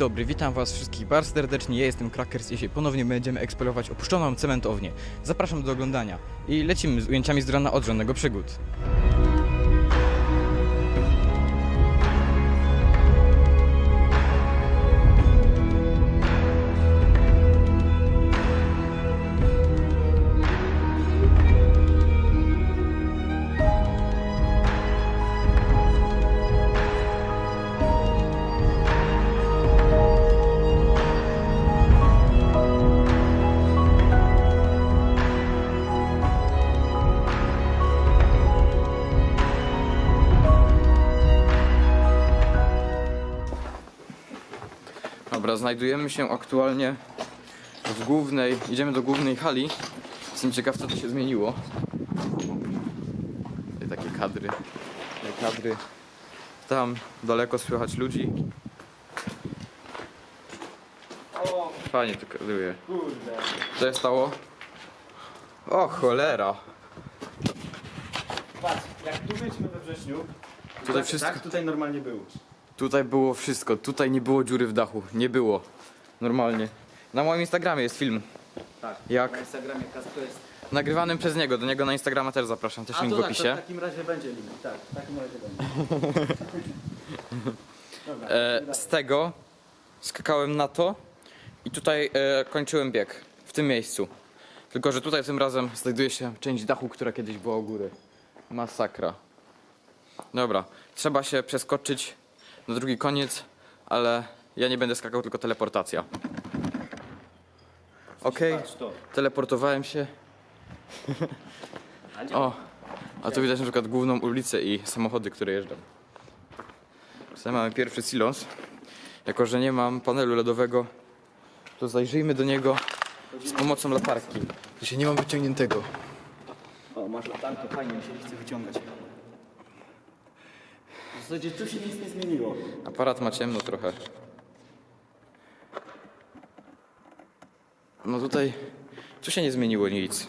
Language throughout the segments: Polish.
dobry, witam was wszystkich bardzo serdecznie, ja jestem Krakers i dzisiaj ponownie będziemy eksplorować opuszczoną cementownię. Zapraszam do oglądania i lecimy z ujęciami z drona od żadnego przygód. Znajdujemy się aktualnie w głównej, idziemy do głównej hali. Jestem ciekaw co tu się zmieniło. Tutaj takie kadry, takie kadry. Tam daleko słychać ludzi. Fajnie to kadruje. Co się stało? O cholera. Patrz, jak tu byliśmy we wrześniu, Tutaj tak, wszystko- tak tutaj normalnie było. Tutaj było wszystko. Tutaj nie było dziury w dachu. Nie było. Normalnie. Na moim Instagramie jest film. Tak. Jak? Na Instagramie Kasper jest. Nagrywanym przez niego. Do niego na Instagrama też zapraszam. Też A link to w tak, to opisie. w takim razie będzie link. Tak, w takim razie będzie. Dobra, E, z tego skakałem na to i tutaj e, kończyłem bieg. W tym miejscu. Tylko, że tutaj tym razem znajduje się część dachu, która kiedyś była u góry. Masakra. Dobra, trzeba się przeskoczyć na drugi koniec, ale ja nie będę skakał, tylko teleportacja. Okej, to. teleportowałem się. O, a tu widać na przykład główną ulicę i samochody, które jeżdżą. Tutaj mamy pierwszy silons. Jako, że nie mam panelu LEDowego, to zajrzyjmy do niego z pomocą latarki. Się nie mam wyciągniętego. O, masz latarkę, fajnie mi się nie chce wyciągać. Zasadzie tu się nic nie zmieniło. Aparat ma ciemno trochę. No tutaj, tu się nie zmieniło nic.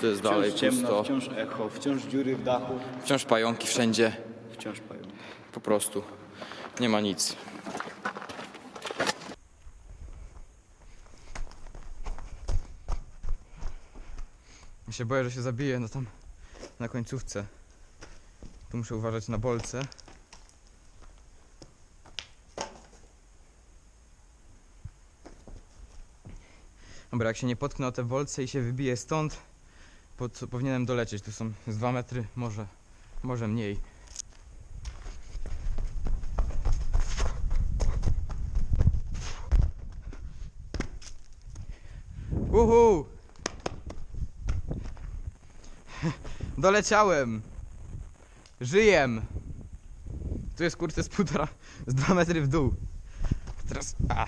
Tu jest dalej Wciąż ciemno, pusto. wciąż echo, wciąż dziury w dachu, Wciąż pająki wszędzie. wciąż pają. Po prostu. Nie ma nic. Ja się boję, że się zabiję no tam na końcówce. Tu muszę uważać na bolce. Dobra, jak się nie potknę o te bolce i się wybiję stąd, powinienem dolecieć. Tu są z 2 metry, może, może mniej. Uhu! Doleciałem! Żyjem! Tu jest kurczę z półtora, z dwa metry w dół. Teraz. A.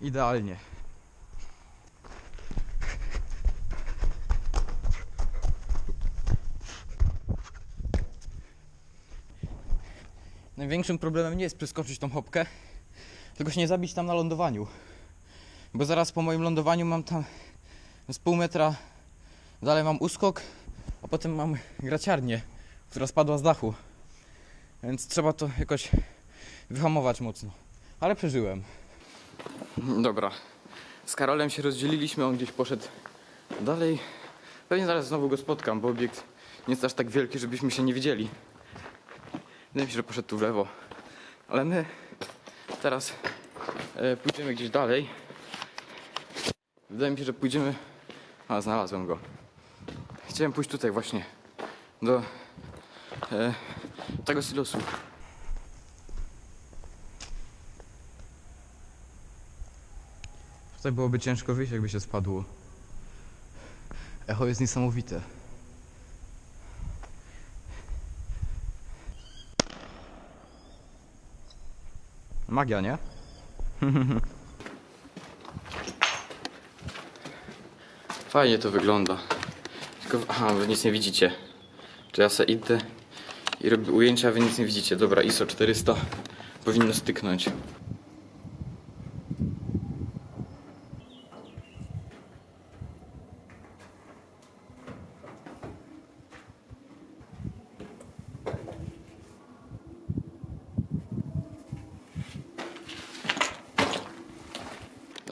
Idealnie. Największym problemem nie jest przeskoczyć tą hopkę, tylko się nie zabić tam na lądowaniu. Bo zaraz po moim lądowaniu mam tam z pół metra dalej mam uskok, a potem mam graciarnię, która spadła z dachu. Więc trzeba to jakoś wyhamować mocno. Ale przeżyłem. Dobra. Z Karolem się rozdzieliliśmy, on gdzieś poszedł dalej. Pewnie zaraz znowu go spotkam, bo obiekt nie jest aż tak wielki, żebyśmy się nie widzieli. Wydaje mi się, że poszedł tu w lewo. Ale my teraz e, pójdziemy gdzieś dalej. Wydaje mi się, że pójdziemy. A, znalazłem go. Chciałem pójść tutaj właśnie. Do e, tego silosu. Tutaj byłoby ciężko wyjść, jakby się spadło. Echo jest niesamowite. Magia, nie? Fajnie to wygląda. Tylko, aha, wy nic nie widzicie. Czy ja se idę i robię ujęcia, a wy nic nie widzicie. Dobra, ISO 400 powinno styknąć.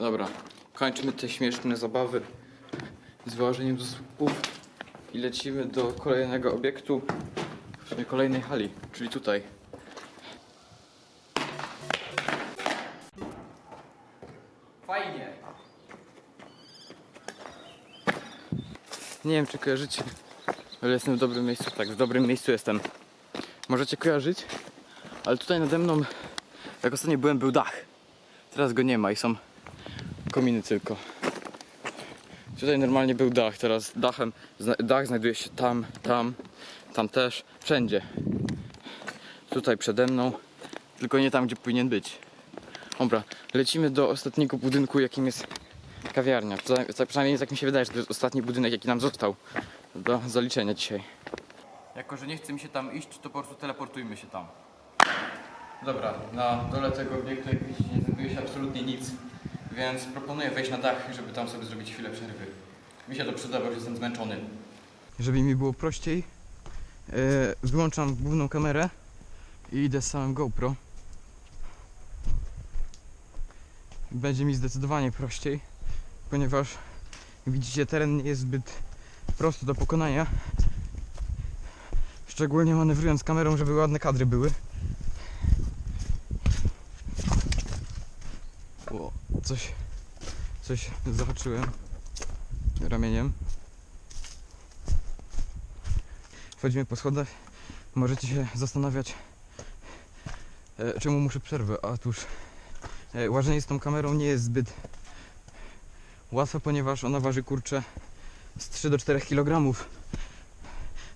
Dobra, kończymy te śmieszne zabawy z wyłożeniem do słupów i lecimy do kolejnego obiektu, w sumie kolejnej hali, czyli tutaj. Fajnie. Nie wiem, czy kojarzycie, ale jestem w dobrym miejscu. Tak, w dobrym miejscu jestem. Możecie kojarzyć, ale tutaj nade mną, jak ostatnio byłem, był dach. Teraz go nie ma i są kominy tylko. Tutaj normalnie był dach, teraz dachem, dach znajduje się tam, tam, tam też, wszędzie. Tutaj przede mną, tylko nie tam, gdzie powinien być. Dobra, lecimy do ostatniego budynku, jakim jest kawiarnia. Tak- Przynajmniej tak mi się wydaje, że to jest ostatni budynek, jaki nam został do zaliczenia dzisiaj. Jako, że nie chce mi się tam iść, to po prostu teleportujmy się tam. Dobra, na dole tego obiektu, jak widzicie, nie znajduje się absolutnie nic, więc proponuję wejść na dach, żeby tam sobie zrobić chwilę przerwy. Mi się to przyda, bo jestem zmęczony. Żeby mi było prościej, e, wyłączam główną kamerę i idę z samym GoPro. Będzie mi zdecydowanie prościej, ponieważ widzicie, teren nie jest zbyt prosty do pokonania. Szczególnie manewrując kamerą, żeby ładne kadry były. O, coś, coś zahaczyłem ramieniem. Wchodzimy po schodach. Możecie się zastanawiać, e, czemu muszę przerwę. Otóż e, łażenie z tą kamerą nie jest zbyt łatwe, ponieważ ona waży kurczę z 3 do 4 kg.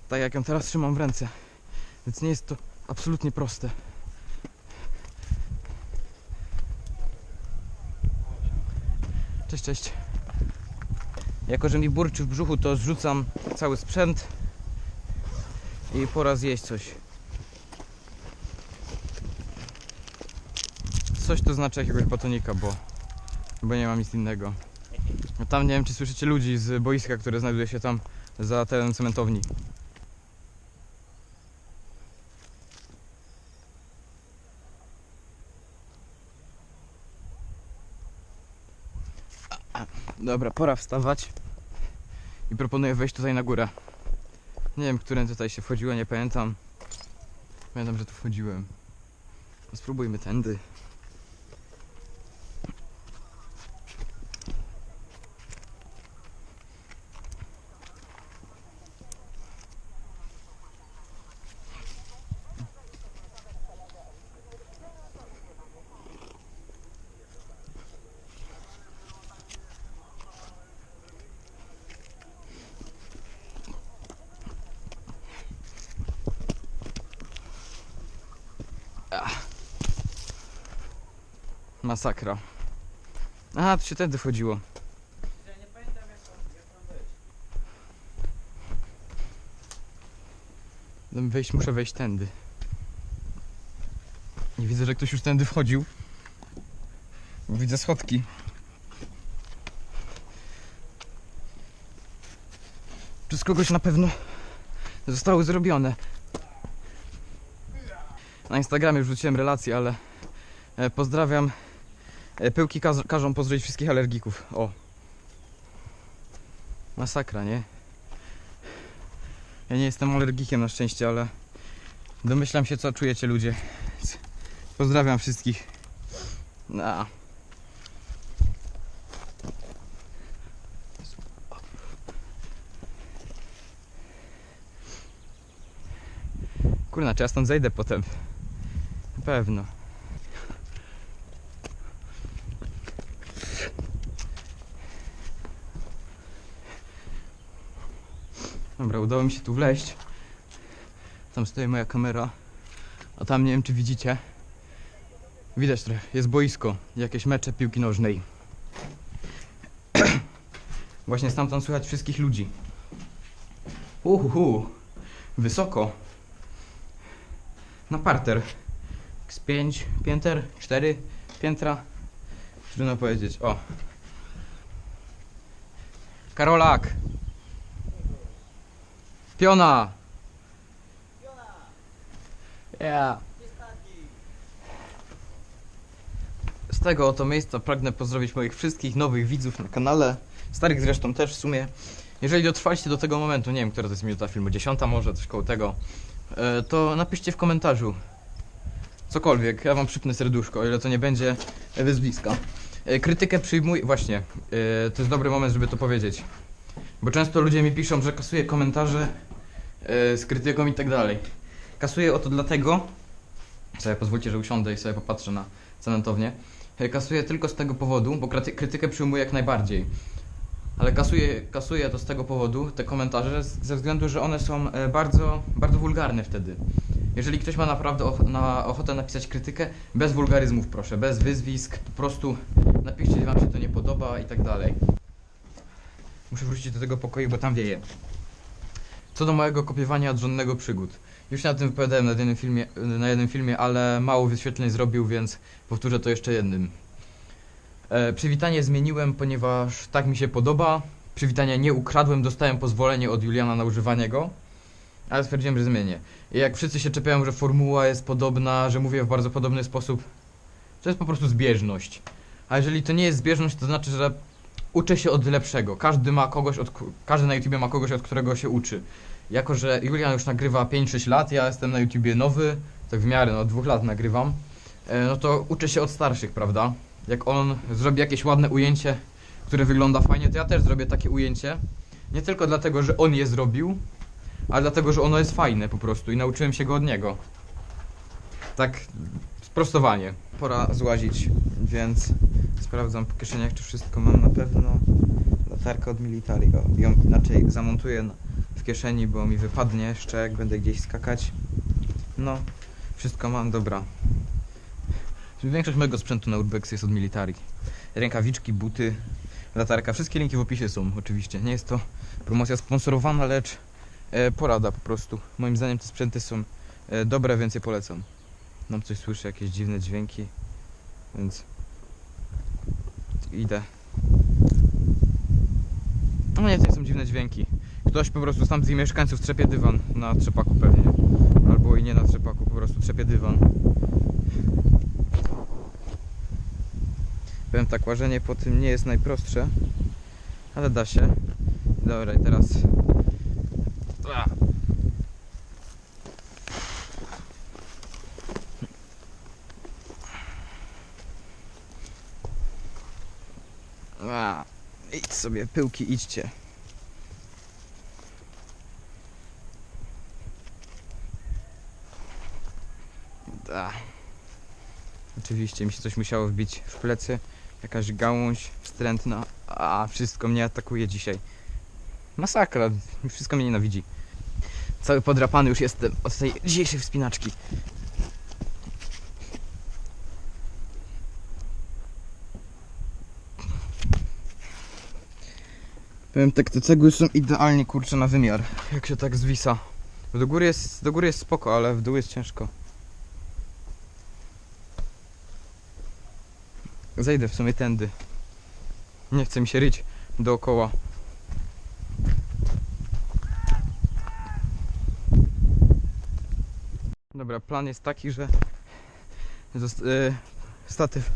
Tak jak ją teraz trzymam w ręce. Więc nie jest to absolutnie proste. Cześć, cześć. Jako, że mi burczy w brzuchu, to zrzucam cały sprzęt i pora zjeść coś. Coś to znaczy jakiegoś batonika, bo, bo nie mam nic innego. Tam nie wiem, czy słyszycie ludzi z boiska, które znajduje się tam za terenem cementowni. Dobra, pora wstawać. I proponuję wejść tutaj na górę. Nie wiem, którym tutaj się wchodziło, nie pamiętam. Pamiętam, że tu wchodziłem. No spróbujmy tędy. Masakra. Aha, tu się tędy wchodziło. Żeby Wejść, muszę wejść tędy. Nie widzę, że ktoś już tędy wchodził. Widzę schodki. Przez kogoś na pewno zostały zrobione. Na Instagramie wrzuciłem relację, ale e, pozdrawiam. E, Pyłki każ, każą pozdrowić wszystkich alergików. O. Masakra, nie? Ja nie jestem alergikiem na szczęście, ale domyślam się, co czujecie ludzie. Pozdrawiam wszystkich. No. Kurna, czy ja stąd zejdę potem? Pewno. Dobra, udało mi się tu wleźć. Tam stoi moja kamera. A tam nie wiem czy widzicie. Widać trochę, jest boisko. Jakieś mecze piłki nożnej. Właśnie stamtąd słychać wszystkich ludzi. Uhuhu. Wysoko. Na parter. Z pięć pięter, cztery piętra. Trudno powiedzieć. O. Karolak. Piona. Yeah. z tego oto miejsca pragnę pozdrowić moich wszystkich nowych widzów na kanale, starych zresztą też w sumie. Jeżeli dotrwaliście do tego momentu, nie wiem, która to jest minuta filmu, dziesiąta może, coś koło tego, e, to napiszcie w komentarzu cokolwiek, ja wam przypnę serduszko, o ile to nie będzie e, wyzwiska. E, Krytykę przyjmuję, właśnie, e, to jest dobry moment, żeby to powiedzieć. Bo często ludzie mi piszą, że kasuję komentarze z krytyką i tak dalej. Kasuję o to dlatego, sobie pozwólcie, że usiądę i sobie popatrzę na cementownię. E, Kasuję tylko z tego powodu, bo krytykę przyjmuję jak najbardziej. Ale kasuję, kasuję to z tego powodu, te komentarze, z- ze względu, że one są bardzo, bardzo wulgarne wtedy. Jeżeli ktoś ma naprawdę och- na ochotę napisać krytykę, bez wulgaryzmów proszę, bez wyzwisk, po prostu napiszcie, wam się to nie podoba i tak dalej. Muszę wrócić do tego pokoju, bo tam wieje. Co do mojego kopiowania od żadnego przygód. Już na tym wypowiadałem na jednym filmie, na jednym filmie, ale mało wyświetleń zrobił, więc powtórzę to jeszcze jednym. E, przywitanie zmieniłem, ponieważ tak mi się podoba. Przywitania nie ukradłem, dostałem pozwolenie od Juliana na używanie go, ale stwierdziłem, że zmienię. I jak wszyscy się czepiają, że formuła jest podobna, że mówię w bardzo podobny sposób, to jest po prostu zbieżność. A jeżeli to nie jest zbieżność, to znaczy, że uczę się od lepszego. Każdy ma kogoś, od, każdy na YouTubie ma kogoś, od którego się uczy. Jako, że Julian już nagrywa 5-6 lat, ja jestem na YouTubie nowy, tak w miarę, no od dwóch lat nagrywam, e, no to uczę się od starszych, prawda? Jak on zrobi jakieś ładne ujęcie, które wygląda fajnie, to ja też zrobię takie ujęcie. Nie tylko dlatego, że on je zrobił, ale dlatego, że ono jest fajne po prostu i nauczyłem się go od niego. Tak, sprostowanie. Pora złazić, więc sprawdzam po kieszeniach, czy wszystko mam na pewno. Latarka od Militari, o, ją inaczej zamontuję w kieszeni, bo mi wypadnie jeszcze, jak będę gdzieś skakać. No, wszystko mam, dobra. Większość mojego sprzętu na Urbex jest od Militari. Rękawiczki, buty, latarka, wszystkie linki w opisie są oczywiście. Nie jest to promocja sponsorowana, lecz porada po prostu. Moim zdaniem te sprzęty są e, dobre, więc je polecam. Mam coś słyszę, jakieś dziwne dźwięki, więc idę. No nie, to są dziwne dźwięki. Ktoś po prostu tam z mieszkańców trzepie dywan na trzepaku pewnie. Albo i nie na trzepaku, po prostu trzepie dywan. Powiem tak, łażenie po tym nie jest najprostsze, ale da się. Dobra, i teraz... A. A. Idź sobie, pyłki, idźcie. Da. Oczywiście mi się coś musiało wbić w plecy. Jakaś gałąź wstrętna. A wszystko mnie atakuje dzisiaj. Masakra. Wszystko mnie nienawidzi. Cały podrapany już jestem od tej dzisiejszej wspinaczki. Powiem tak, te cegły są idealnie kurczę na wymiar. Jak się tak zwisa. Do góry jest, do góry jest spoko, ale w dół jest ciężko. Zejdę w sumie tędy. Nie chce mi się ryć dookoła. Dobra, plan jest taki, że e, statyw.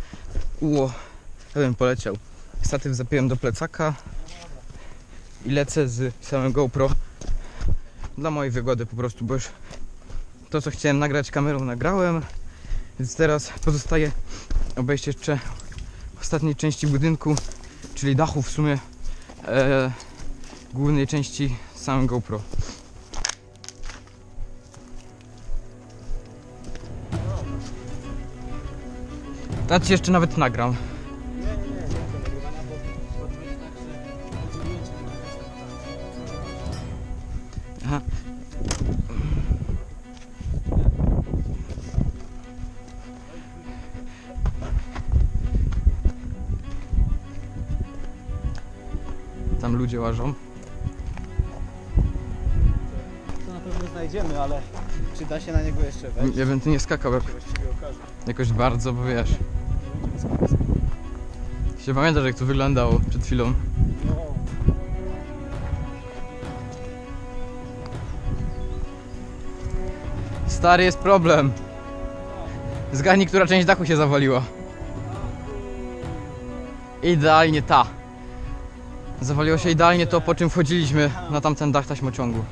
Uło, ja bym poleciał. Statyw zapiłem do plecaka i lecę z samym GoPro dla mojej wygody po prostu, bo już to co chciałem nagrać kamerą nagrałem, więc teraz pozostaje obejść jeszcze ostatniej części budynku, czyli dachu w sumie e, głównej części samym GoPro. Ja ci jeszcze nawet nagram. Aha. Tam ludzie łażą. To na pewno znajdziemy, ale czy da się na niego jeszcze wejść? Ja bym tu nie skakał jak, właściwie okaże. jakoś bardzo, bo wiesz. Się pamiętasz jak to wyglądało przed chwilą. Stary jest problem. Zgadnij, która część dachu się zawaliła. Idealnie ta. Zawaliło się idealnie to, po czym wchodziliśmy na tamten dach taśmociągu.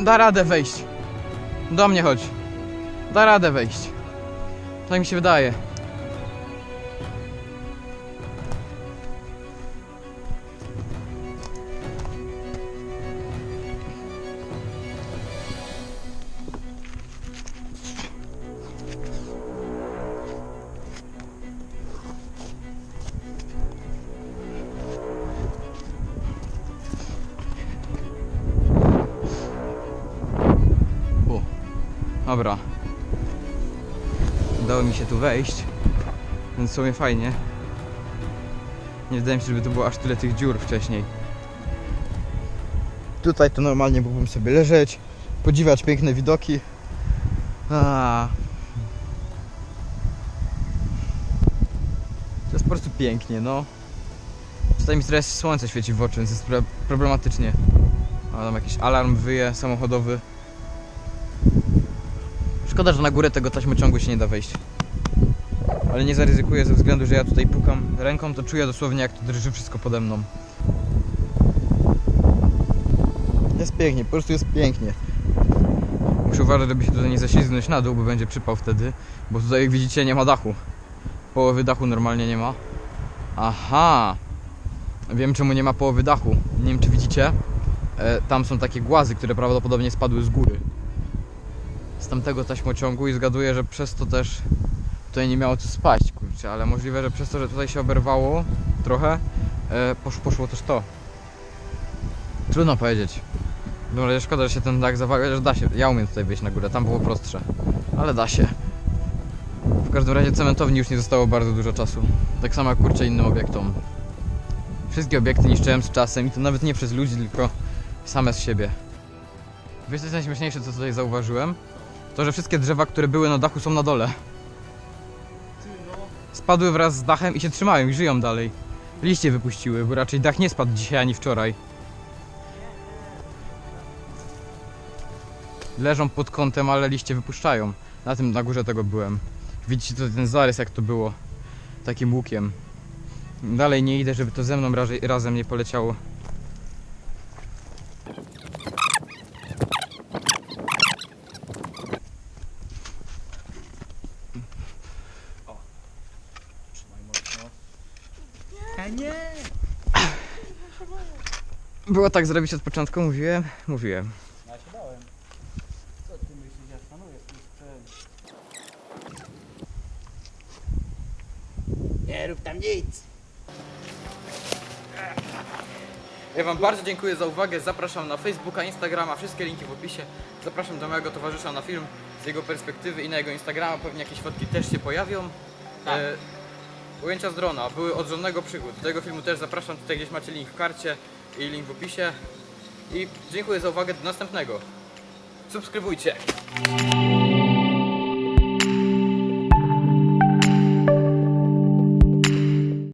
Da radę wejść. Do mnie chodź. Da radę wejść. Tak mi się wydaje. Dobra. Udało mi się tu wejść. Więc w sumie fajnie. Nie wydaje mi się, żeby to było aż tyle tych dziur wcześniej. Tutaj to normalnie mógłbym sobie leżeć, podziwiać piękne widoki. A. To jest po prostu pięknie, no. Tutaj mi teraz słońce świeci w oczy, więc jest pro- problematycznie. A tam jakiś alarm wyje samochodowy. Szkoda, że na górę tego taśmociągu się nie da wejść. Ale nie zaryzykuję ze względu, że ja tutaj pukam ręką, to czuję dosłownie jak to drży wszystko pode mną. Jest pięknie, po prostu jest pięknie. Muszę uważać, żeby się tutaj nie zaślizgnąć na dół, bo będzie przypał wtedy. Bo tutaj jak widzicie nie ma dachu. Połowy dachu normalnie nie ma. Aha! Wiem czemu nie ma połowy dachu. Nie wiem czy widzicie. E, tam są takie głazy, które prawdopodobnie spadły z góry z tamtego taśmociągu i zgaduję, że przez to też tutaj nie miało co spaść, kurczę, ale możliwe, że przez to, że tutaj się oberwało trochę, e, posz, poszło też to. Trudno powiedzieć. No ale szkoda, że się ten dach zawalił, że da się. Ja umiem tutaj wyjść na górę, tam było prostsze. Ale da się. W każdym razie cementowni już nie zostało bardzo dużo czasu. Tak samo jak kurczę innym obiektom. Wszystkie obiekty niszczyłem z czasem i to nawet nie przez ludzi, tylko same z siebie. Wiesz co jest najśmieszniejsze, co tutaj zauważyłem? To, że wszystkie drzewa, które były na dachu są na dole. Spadły wraz z dachem i się trzymają i żyją dalej. Liście wypuściły, bo raczej dach nie spadł dzisiaj ani wczoraj. Leżą pod kątem, ale liście wypuszczają. Na tym, na górze tego byłem. Widzicie to ten zarys jak to było. Takim łukiem. Dalej nie idę, żeby to ze mną razem nie poleciało. Trzymaj mocno. A nie! Było tak zrobić od początku, mówiłem, mówiłem. Ja się dałem. Co ty myślisz, ja szanuję swój sprzęt. Nie rób tam nic! Ja Wam bardzo dziękuję za uwagę. Zapraszam na Facebooka, Instagrama, wszystkie linki w opisie. Zapraszam do mojego towarzysza na film z jego perspektywy i na jego Instagrama. Pewnie jakieś fotki też się pojawią. Tak. E, ujęcia z drona były od żadnego przygód. Do tego filmu też zapraszam. Tutaj gdzieś macie link w karcie i link w opisie. I dziękuję za uwagę. Do następnego. Subskrybujcie.